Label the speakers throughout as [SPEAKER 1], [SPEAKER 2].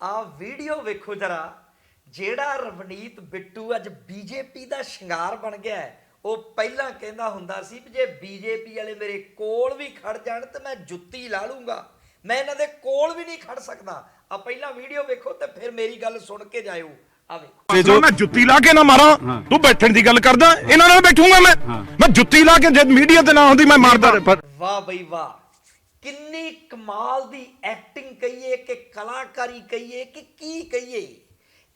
[SPEAKER 1] ਆ ਵੀਡੀਓ ਵੇਖੋ ਜਰਾ। ਜਿਹੜਾ ਰਵਨੀਤ ਬਿੱਟੂ ਅੱਜ ਬੀਜੇਪੀ ਦਾ ਸ਼ਿੰਗਾਰ ਬਣ ਗਿਆ ਹੈ ਉਹ ਪਹਿਲਾਂ ਕਹਿੰਦਾ ਹੁੰਦਾ ਸੀ ਵੀ ਜੇ ਬੀਜੇਪੀ ਵਾਲੇ ਮੇਰੇ ਕੋਲ ਵੀ ਖੜ ਜਾਣ ਤੇ ਮੈਂ ਜੁੱਤੀ ਲਾ ਲੂੰਗਾ। ਮੈਂ ਇਹਨਾਂ ਦੇ ਕੋਲ ਵੀ ਨਹੀਂ ਖੜ ਸਕਦਾ। ਆ ਪਹਿਲਾਂ ਵੀਡੀਓ ਵੇਖੋ ਤੇ ਫਿਰ ਮੇਰੀ ਗੱਲ ਸੁਣ ਕੇ ਜਾਇਓ। ਆ ਵੇਖੋ।
[SPEAKER 2] ਤੇ ਜੋ ਮੈਂ ਜੁੱਤੀ ਲਾ ਕੇ ਨਾ ਮਾਰਾਂ ਤੂੰ ਬੈਠਣ ਦੀ ਗੱਲ ਕਰਦਾ ਇਹਨਾਂ ਨਾਲ ਬੈਠੂਗਾ ਮੈਂ। ਮੈਂ ਜੁੱਤੀ ਲਾ ਕੇ ਜਦ ਮੀਡੀਆ ਤੇ ਨਾ ਹੁੰਦੀ ਮੈਂ ਮਾਰਦਾ।
[SPEAKER 1] ਵਾਹ ਬਈ ਵਾਹ। ਕਿੰਨੀ ਕਮਾਲ ਦੀ ਐਕਟਿੰਗ ਕਹੀਏ ਕਿ ਕਲਾਕਾਰੀ ਕਹੀਏ ਕਿ ਕੀ ਕਹੀਏ।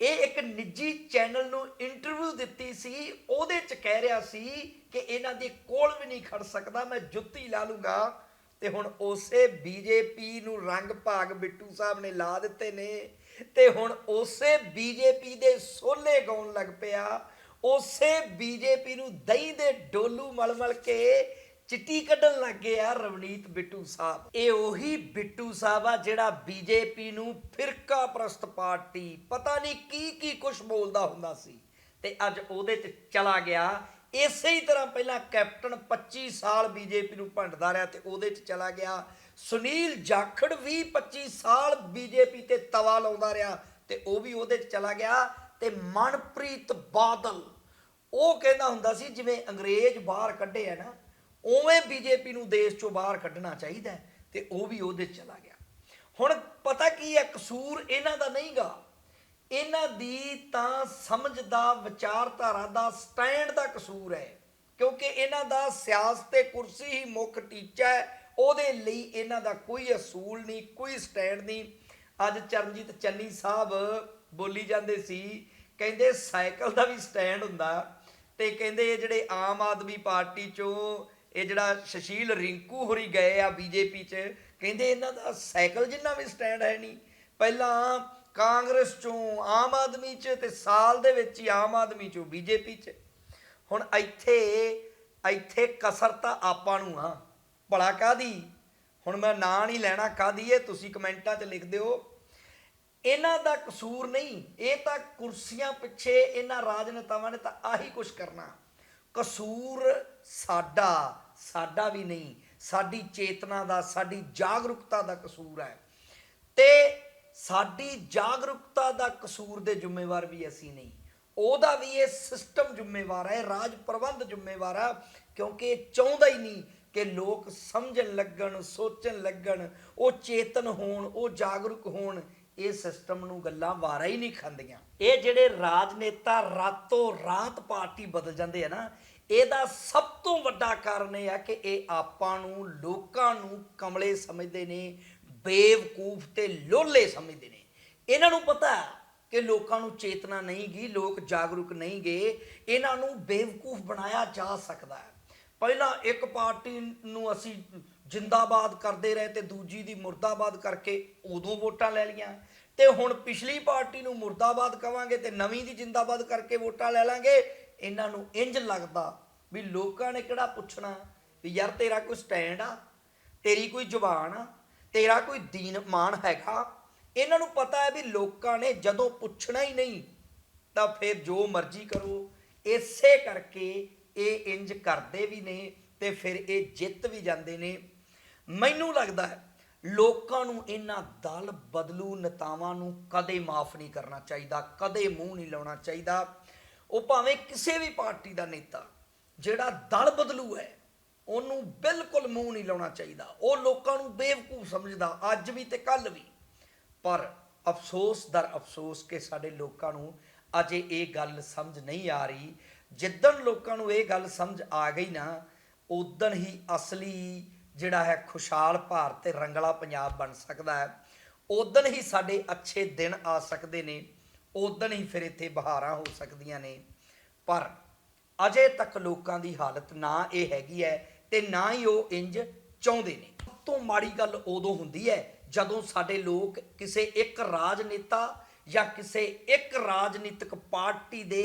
[SPEAKER 1] ਇਹ ਇੱਕ ਨਿੱਜੀ ਚੈਨਲ ਨੂੰ ਇੰਟਰਵਿਊ ਦਿੱਤੀ ਸੀ, ਉਹਦੇ ਚ ਕਹਿ ਰਿਹਾ ਸੀ ਕਿ ਇਹਨਾਂ ਦੇ ਕੋਲ ਵੀ ਨਹੀਂ ਖੜ ਸਕਦਾ, ਮੈਂ ਜੁੱਤੀ ਲਾ ਲੂੰਗਾ। ਤੇ ਹੁਣ ਉਸੇ ਬੀਜੇਪੀ ਨੂੰ ਰੰਗ ਭਾਗ ਬਿੱਟੂ ਸਾਹਿਬ ਨੇ ਲਾ ਦਿੱਤੇ ਨੇ। ਤੇ ਹੁਣ ਉਸੇ ਬੀਜੇਪੀ ਦੇ ਸੋਲੇ ਗਾਉਣ ਲੱਗ ਪਿਆ। ਉਸੇ ਬੀਜੇਪੀ ਨੂੰ ਦਹੀਂ ਦੇ ਡੋਲੂ ਮਲ ਮਲ ਕੇ ਚਿੱਟੀ ਕੱਢਣ ਲੱਗ ਗਏ ਆ ਰਵਨੀਤ ਬਿੱਟੂ ਸਾਹਿਬ। ਇਹ ਉਹੀ ਬਿੱਟੂ ਸਾਹਿਬ ਆ ਜਿਹੜਾ ਬੀਜੇਪੀ ਨੂੰ ਫਿਰਕਾ ਪ੍ਰਸਤ ਪਾਰਟੀ, ਪਤਾ ਨਹੀਂ ਕੀ ਕੀ ਕੁਝ ਬੋਲਦਾ ਹੁੰਦਾ ਸੀ। ਤੇ ਅੱਜ ਉਹਦੇ ਚ ਚਲਾ ਗਿਆ। ਇਸੇ ਹੀ ਤਰ੍ਹਾਂ ਪਹਿਲਾਂ ਕੈਪਟਨ 25 ਸਾਲ ਬੀਜੇਪੀ ਨੂੰ ਭੰਡਦਾ ਰਿਹਾ ਤੇ ਉਹਦੇ ਚ ਚਲਾ ਗਿਆ। ਸੁਨੀਲ ਜਾਖੜ ਵੀ 25 ਸਾਲ ਬੀਜੇਪੀ ਤੇ ਤਵਾ ਲਾਉਂਦਾ ਰਿਹਾ ਤੇ ਉਹ ਵੀ ਉਹਦੇ ਚ ਚਲਾ ਗਿਆ। ਤੇ ਮਨਪ੍ਰੀਤ ਬਾਦਲ, ਉਹ ਕਹਿੰਦਾ ਹੁੰਦਾ ਸੀ ਜਿਵੇਂ ਅੰਗਰੇਜ਼ ਬਾਹਰ ਕੱਢੇ ਆ ਨਾ ਉਵੇਂ ਬੀਜੇਪੀ ਨੂੰ ਦੇਸ਼ ਚੋਂ ਬਾਹਰ ਕੱਢਣਾ ਚਾਹੀਦਾ ਹੈ ਤੇ ਉਹ ਵੀ ਉਹਦੇ ਚਲਾ ਗਿਆ। ਹੁਣ ਪਤਾ ਕੀ ਹੈ, ਕਸੂਰ ਇਹਨਾਂ ਦਾ ਨਹੀਂਗਾ। ਇਹਨਾਂ ਦੀ ਤਾਂ ਸਮਝ ਦਾ, ਵਿਚਾਰਧਾਰਾ ਦਾ ਸਟੈਂਡ ਦਾ ਕਸੂਰ ਹੈ। ਕਿਉਂਕਿ ਇਹਨਾਂ ਦਾ ਸਿਆਸਤ ਤੇ ਕੁਰਸੀ ਹੀ ਮੁੱਖ ਟੀਚਾ ਹੈ। ਉਹਦੇ ਲਈ ਇਹਨਾਂ ਦਾ ਕੋਈ ਅਸੂਲ ਨਹੀਂ, ਕੋਈ ਸਟੈਂਡ ਨਹੀਂ। ਅੱਜ ਚਰਨਜੀਤ ਚੰਨੀ ਸਾਹਿਬ ਬੋਲੀ ਜਾਂਦੇ ਸੀ, ਕਹਿੰਦੇ ਸਾਈਕਲ ਦਾ ਵੀ ਸਟੈਂਡ ਹੁੰਦਾ ਤੇ ਕਹਿੰਦੇ ਜਿਹੜੇ ਆਮ ਆਦਮੀ ਪਾਰਟੀ ਚੋਂ ਇਹ ਜਿਹੜਾ ਸ਼ਸ਼ੀਲ ਰਿੰਕੂ ਹੋਰੀ ਗਏ ਆ ਬੀਜੇਪੀ 'ਚ, ਕਹਿੰਦੇ ਇਹਨਾਂ ਦਾ ਸਾਈਕਲ ਜਿੰਨਾ ਵੀ ਸਟੈਂਡ ਹੈ ਨਹੀਂ। ਪਹਿਲਾਂ ਕਾਂਗਰਸ ਚੋਂ ਆਮ ਆਦਮੀ 'ਚ ਤੇ ਸਾਲ ਦੇ ਵਿੱਚ ਹੀ ਆਮ ਆਦਮੀ 'ਚੋਂ ਬੀਜੇਪੀ 'ਚ। ਹੁਣ ਇੱਥੇ ਇੱਥੇ ਕਸਰ ਤਾਂ ਆਪਾਂ ਨੂੰ ਆ। ਭਲਾ ਕਾਦੀ ਹੁਣ ਮੈਂ ਨਾਂ ਨਹੀਂ ਲੈਣਾ ਕਾਦੀ ਹੈ ਤੁਸੀਂ ਕਮੈਂਟਾਂ 'ਚ ਲਿਖ ਦਿਓ। ਇਹਨਾਂ ਦਾ ਕਸੂਰ ਨਹੀਂ, ਇਹ ਤਾਂ ਕੁਰਸੀਆਂ ਪਿੱਛੇ ਇਹਨਾਂ ਰਾਜਨੇਤਾਵਾਂ ਨੇ ਤਾਂ ਆਹੀ ਕੁਝ ਕਰਨਾ। ਕਸੂਰ ਸਾਡਾ ਸਾਡਾ ਵੀ ਨਹੀਂ, ਸਾਡੀ ਚੇਤਨਾ ਦਾ, ਸਾਡੀ ਜਾਗਰੂਕਤਾ ਦਾ ਕਸੂਰ ਹੈ। ਤੇ ਸਾਡੀ ਜਾਗਰੂਕਤਾ ਦਾ ਕਸੂਰ ਦੇ ਜ਼ਿੰਮੇਵਾਰ ਵੀ ਅਸੀਂ ਨਹੀਂ। ਉਹਦਾ ਵੀ ਇਹ ਸਿਸਟਮ ਜ਼ਿੰਮੇਵਾਰ ਹੈ, ਰਾਜ ਪ੍ਰਬੰਧ ਜ਼ਿੰਮੇਵਾਰ ਹੈ ਕਿਉਂਕਿ ਇਹ ਚਾਹੁੰਦਾ ਹੀ ਨਹੀਂ ਕਿ ਲੋਕ ਸਮਝਣ ਲੱਗਣ, ਸੋਚਣ ਲੱਗਣ, ਉਹ ਚੇਤਨ ਹੋਣ, ਉਹ ਜਾਗਰੂਕ ਹੋਣ। ਇਹ ਸਿਸਟਮ ਨੂੰ ਗੱਲਾਂ ਵਾਰਾ ਹੀ ਨਹੀਂ ਖਾਂਦੀਆਂ। ਇਹ ਜਿਹੜੇ ਰਾਜਨੇਤਾ ਰਾਤੋਂ ਰਾਤ ਪਾਰਟੀ ਬਦਲ ਜਾਂਦੇ ਆ ਨਾ, ਇਹਦਾ ਸਭ ਤੋਂ ਵੱਡਾ ਕਾਰਨ ਇਹ ਆ ਕਿ ਇਹ ਆਪਾਂ ਨੂੰ, ਲੋਕਾਂ ਨੂੰ ਕਮਲੇ ਸਮਝਦੇ ਨੇ, ਬੇਵਕੂਫ ਤੇ ਲੋਲੇ ਸਮਝਦੇ ਨੇ। ਇਹਨਾਂ ਨੂੰ ਪਤਾ ਕਿ ਲੋਕਾਂ ਨੂੰ ਚੇਤਨਾ ਨਹੀਂ ਗੀ ਲੋਕ ਜਾਗਰੂਕ ਨਹੀਂ ਗਏ, ਇਹਨਾਂ ਨੂੰ ਬੇਵਕੂਫ ਬਣਾਇਆ ਜਾ ਸਕਦਾ ਹੈ। ਪਹਿਲਾਂ ਇੱਕ ਪਾਰਟੀ ਨੂੰ ਅਸੀਂ ਜਿੰਦਾਬਾਦ ਕਰਦੇ ਰਹੇ ਤੇ ਦੂਜੀ ਦੀ ਮੁਰਦਾਬਾਦ ਕਰਕੇ ਉਦੋਂ ਵੋਟਾਂ ਲੈ ਲਈਆਂ। ਤੇ ਹੁਣ ਪਿਛਲੀ ਪਾਰਟੀ ਨੂੰ ਮੁਰਦਾਬਾਦ ਕਵਾਂਗੇ ਤੇ ਨਵੀਂ ਦੀ ਜਿੰਦਾਬਾਦ ਕਰਕੇ ਵੋਟਾਂ ਲੈ ਲਾਂਗੇ। ਇਹਨਾਂ ਨੂੰ ਇੰਜ ਲੱਗਦਾ ਵੀ ਲੋਕਾਂ ਨੇ ਕਿਹੜਾ ਪੁੱਛਣਾ ਵੀ ਯਾਰ ਤੇਰਾ ਕੋਈ ਸਟੈਂਡ ਆ, ਤੇਰੀ ਕੋਈ ਜ਼ੁਬਾਨ ਆ, ਤੇਰਾ ਕੋਈ ਦੀਨ ਮਾਨ ਹੈਗਾ। ਇਹਨਾਂ ਨੂੰ ਪਤਾ ਹੈ ਵੀ ਲੋਕਾਂ ਨੇ ਜਦੋਂ ਪੁੱਛਣਾ ਹੀ ਨਹੀਂ, ਤਾਂ ਫਿਰ ਜੋ ਮਰਜ਼ੀ ਕਰੋ। ਇਸੇ ਕਰਕੇ ਇਹ ਇੰਜ ਕਰਦੇ ਵੀ ਨੇ ਤੇ ਫਿਰ ਇਹ ਜਿੱਤ ਵੀ ਜਾਂਦੇ ਨੇ। ਮੈਨੂੰ ਲੱਗਦਾ ਹੈ ਲੋਕਾਂ ਨੂੰ ਇਹਨਾਂ ਦਲ ਬਦਲੂ ਨੇਤਾਵਾਂ ਨੂੰ ਕਦੇ ਮਾਫ ਨਹੀਂ ਕਰਨਾ ਚਾਹੀਦਾ, ਕਦੇ ਮੂੰਹ ਨਹੀਂ ਲਾਉਣਾ ਚਾਹੀਦਾ। ਉਹ ਭਾਵੇਂ ਕਿਸੇ ਵੀ ਪਾਰਟੀ ਦਾ ਨੇਤਾ, ਜਿਹੜਾ ਦਲ ਬਦਲੂ ਹੈ, ਉਹਨੂੰ ਬਿਲਕੁਲ ਮੂੰਹ ਨਹੀਂ ਲਾਉਣਾ ਚਾਹੀਦਾ। ਉਹ ਲੋਕਾਂ ਨੂੰ ਬੇਵਕੂਫ ਸਮਝਦਾ, ਅੱਜ ਵੀ ਤੇ ਕੱਲ ਵੀ। ਪਰ ਅਫਸੋਸ ਦਰ ਅਫਸੋਸ ਕਿ ਸਾਡੇ ਲੋਕਾਂ ਨੂੰ ਅਜੇ ਇਹ ਗੱਲ ਸਮਝ ਨਹੀਂ ਆ ਰਹੀ। ਜਿੱਦਣ ਲੋਕਾਂ ਨੂੰ ਇਹ ਗੱਲ ਸਮਝ ਆ ਗਈ ਨਾ ਉਦਣ ਹੀ ਅਸਲੀ ਜਿਹੜਾ ਹੈ ਖੁਸ਼ਹਾਲ ਭਾਰਤ ਤੇ ਰੰਗਲਾ ਪੰਜਾਬ ਬਣ ਸਕਦਾ ਹੈ। ਉਦਣ ਹੀ ਸਾਡੇ ਅੱਛੇ ਦਿਨ ਆ ਸਕਦੇ ਨੇ ਉਦਣ ਹੀ ਫਿਰ ਇੱਥੇ ਬਹਾਰਾਂ ਹੋ ਸਕਦੀਆਂ ਨੇ। ਪਰ ਅਜੇ ਤੱਕ ਲੋਕਾਂ ਦੀ ਹਾਲਤ ਨਾ ਇਹ ਹੈਗੀ ਹੈ ਤੇ ਨਾ ਹੀ ਉਹ ਇੰਜ ਚਾਹੁੰਦੇ ਨੇ। ਸਭ ਤੋਂ ਮਾੜੀ ਗੱਲ ਉਦੋਂ ਹੁੰਦੀ ਹੈ ਜਦੋਂ ਸਾਡੇ ਲੋਕ ਕਿਸੇ ਇੱਕ ਰਾਜਨੇਤਾ ਜਾਂ ਕਿਸੇ ਇੱਕ ਰਾਜਨੀਤਿਕ ਪਾਰਟੀ ਦੇ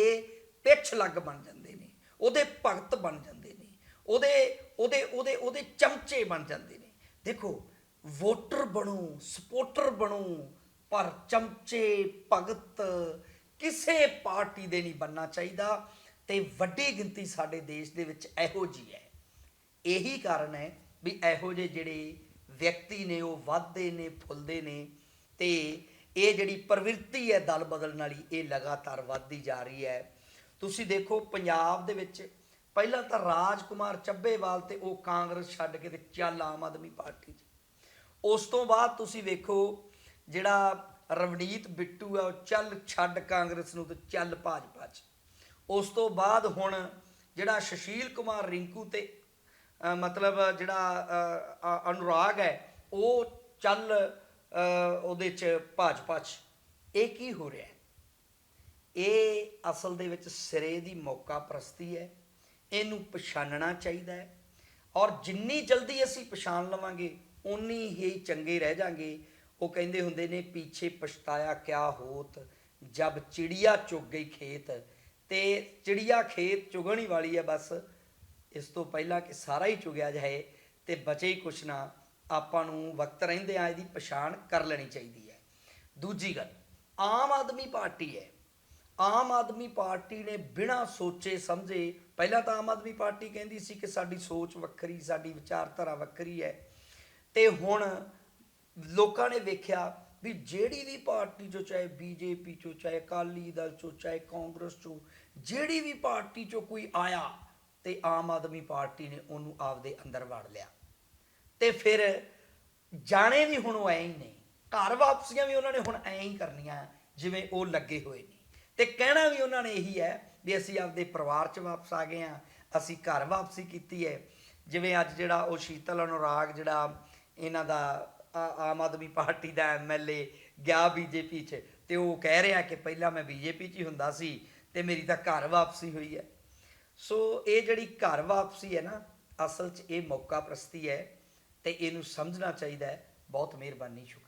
[SPEAKER 1] ਪਿੱਛ ਲੱਗ ਬਣ ਜਾਂਦੇ ਨੇ, ਉਹਦੇ ਭਗਤ ਬਣ ਜਾਂਦੇ ਉਹਦੇ ਉਹਦੇ ਉਹਦੇ ਉਹਦੇ ਚਮਚੇ ਬਣ ਜਾਂਦੇ ਨੇ। ਦੇਖੋ, ਵੋਟਰ ਬਣੋ ਸਪੋਰਟਰ ਬਣੋ, ਪਰ ਚਮਚੇ, ਭਗਤ ਕਿਸੇ ਪਾਰਟੀ ਦੇ ਨਹੀਂ ਬਣਨਾ ਚਾਹੀਦਾ ਤੇ ਵੱਡੀ ਗਿਣਤੀ ਸਾਡੇ ਦੇਸ਼ ਦੇ ਵਿੱਚ ਇਹੋ ਜੀ ਹੈ। ਇਹੀ ਕਾਰਨ ਹੈ ਵੀ ਇਹੋ ਜਿਹੇ ਜਿਹੜੇ ਵਿਅਕਤੀ ਨੇ, ਉਹ ਵੱਧਦੇ ਨੇ, ਫੁੱਲਦੇ ਨੇ ਤੇ ਇਹ ਜਿਹੜੀ ਪ੍ਰਵਿਰਤੀ ਹੈ ਦਲ ਬਦਲਣ ਵਾਲੀ, ਇਹ ਲਗਾਤਾਰ ਵੱਧਦੀ ਜਾ ਰਹੀ ਹੈ। ਤੁਸੀਂ ਦੇਖੋ, ਪੰਜਾਬ ਦੇ ਵਿੱਚ ਪਹਿਲਾਂ ਤਾਂ ਰਾਜਕੁਮਾਰ ਚੱਬੇਵਾਲ ਤੇ ਉਹ ਕਾਂਗਰਸ ਛੱਡ ਕੇ ਤੇ ਚੱਲ ਆਮ ਆਦਮੀ ਪਾਰਟੀ 'ਚ। ਉਸ ਤੋਂ ਬਾਅਦ ਤੁਸੀਂ ਵੇਖੋ ਜਿਹੜਾ ਰਵਨੀਤ ਬਿੱਟੂ ਆ, ਉਹ ਚੱਲ ਛੱਡ ਕਾਂਗਰਸ ਨੂੰ ਤੇ ਚੱਲ ਭਾਜਪਾ 'ਚ। ਉਸ ਤੋਂ ਬਾਅਦ ਹੁਣ ਜਿਹੜਾ ਸੁਸ਼ੀਲ ਕੁਮਾਰ ਰਿੰਕੂ ਤੇ ਮਤਲਬ ਜਿਹੜਾ ਅਨੁਰਾਗ ਹੈ, ਉਹ ਚੱਲ ਉਹਦੇ 'ਚ ਭਾਜਪਾ 'ਚ। ਇਹ ਕੀ ਹੋ ਰਿਹਾ ਇਹ ਅਸਲ ਦੇ ਵਿੱਚ ਸਿਰੇ ਦੀ ਮੌਕਾ ਪ੍ਰਸਤੀ ਹੈ। ਇਹਨੂੰ ਪਛਾਣਨਾ ਚਾਹੀਦਾ ਹੈ। ਔਰ ਜਿੰਨੀ ਜਲਦੀ ਅਸੀਂ ਪਛਾਣ ਲਵਾਂਗੇ ਉਨੀ ਹੀ ਚੰਗੇ ਰਹਿ ਜਾਾਂਗੇ। ਉਹ ਕਹਿੰਦੇ ਹੁੰਦੇ ਨੇ, ਪਿੱਛੇ ਪਛਤਾਇਆ ਕਿਆ ਹੋਤ? ਜਬ ਚਿੜੀਆ ਚੁਗ ਗਈ ਖੇਤ। ਤੇ ਚਿੜੀਆ ਖੇਤ ਚੁਗਣੀ ਵਾਲੀ ਹੈ ਬਸ। ਇਸ ਤੋਂ ਪਹਿਲਾਂ ਕਿ ਸਾਰਾ ਹੀ ਚੁਗਿਆ ਜਾਏ ਤੇ ਬਚੇ ਹੀ ਕੁਛ ਨਾ, ਆਪਾਂ ਨੂੰ ਵਕਤ ਰਹਿੰਦੇ ਆ, ਇਹਦੀ ਪਛਾਣ ਕਰ ਲੈਣੀ ਚਾਹੀਦੀ ਹੈ। ਦੂਜੀ ਗੱਲ, ਆਮ ਆਦਮੀ ਪਾਰਟੀ ਹੈ। ਆਮ ਆਦਮੀ ਪਾਰਟੀ ਨੇ ਬਿਨਾਂ ਸੋਚੇ ਸਮਝੇ, ਪਹਿਲਾਂ ਤਾਂ ਆਮ ਆਦਮੀ ਪਾਰਟੀ ਕਹਿੰਦੀ ਸੀ ਕਿ ਸਾਡੀ ਸੋਚ ਵੱਖਰੀ, ਸਾਡੀ ਵਿਚਾਰਧਾਰਾ ਵੱਖਰੀ ਹੈ। ਤੇ ਹੁਣ ਲੋਕਾਂ ਨੇ ਵੇਖਿਆ ਵੀ ਜਿਹੜੀ ਵੀ ਪਾਰਟੀ ਚੋਂ ਚਾਹੇ ਬੀਜੇਪੀ ਚੋਂ, ਚਾਹੇ ਅਕਾਲੀ ਦਲ ਚੋਂ, ਚਾਹੇ ਕਾਂਗਰਸ ਚੋਂ, ਜਿਹੜੀ ਵੀ ਪਾਰਟੀ ਚੋਂ ਕੋਈ ਆਇਆ ਤੇ ਆਮ ਆਦਮੀ ਪਾਰਟੀ ਨੇ ਉਹਨੂੰ ਆਪਦੇ ਅੰਦਰ ਵੜ ਲਿਆ। ਤੇ ਫਿਰ ਜਾਣੇ ਵੀ ਹੁਣ ਉਹ ਐਂ ਹੀ ਨੇ, ਘਰ ਵਾਪਸੀਆਂ ਵੀ ਉਹਨਾਂ ਨੇ ਹੁਣ ਐਂ ਹੀ ਕਰਨੀਆਂ, ਜਿਵੇਂ ਉਹ ਲੱਗੇ ਹੋਏ ਨੇ। ਤੇ ਕਹਿਣਾ ਵੀ ਉਹਨਾਂ ਨੇ ਇਹੀ ਹੈ ਵੀ ਅਸੀਂ ਆਪਦੇ ਪਰਿਵਾਰ 'ਚ ਵਾਪਸ ਆ ਗਏ ਆ ਅਸੀਂ ਘਰ ਵਾਪਸੀ ਕੀਤੀ ਹੈ। ਜਿਵੇਂ ਅੱਜ ਜਿਹੜਾ ਉਹ ਸ਼ੀਤਲ ਅਨੁਰਾਗ ਜਿਹੜਾ ਇਹਨਾਂ ਦਾ ਆਮ ਆਦਮੀ ਪਾਰਟੀ ਦਾ ਐਮਐਲਏ ਗਿਆ ਬੀਜੇਪੀ 'ਚ ਤੇ ਉਹ ਕਹਿ ਰਿਹਾ ਕਿ ਪਹਿਲਾਂ ਮੈਂ ਬੀਜੇਪੀ 'ਚ ਹੀ ਹੁੰਦਾ ਸੀ ਤੇ ਮੇਰੀ ਤਾਂ ਘਰ ਵਾਪਸੀ ਹੋਈ ਹੈ। ਸੋ ਇਹ ਜਿਹੜੀ ਘਰ ਵਾਪਸੀ ਹੈ ਨਾ, ਅਸਲ 'ਚ ਇਹ ਮੌਕਾ ਪ੍ਰਸਤੀ ਹੈ ਤੇ ਇਹਨੂੰ ਸਮਝਣਾ ਚਾਹੀਦਾ ਹੈ। ਬਹੁਤ ਮਿਹਰਬਾਨੀ, ਸ਼ੁਕਰੀਆ।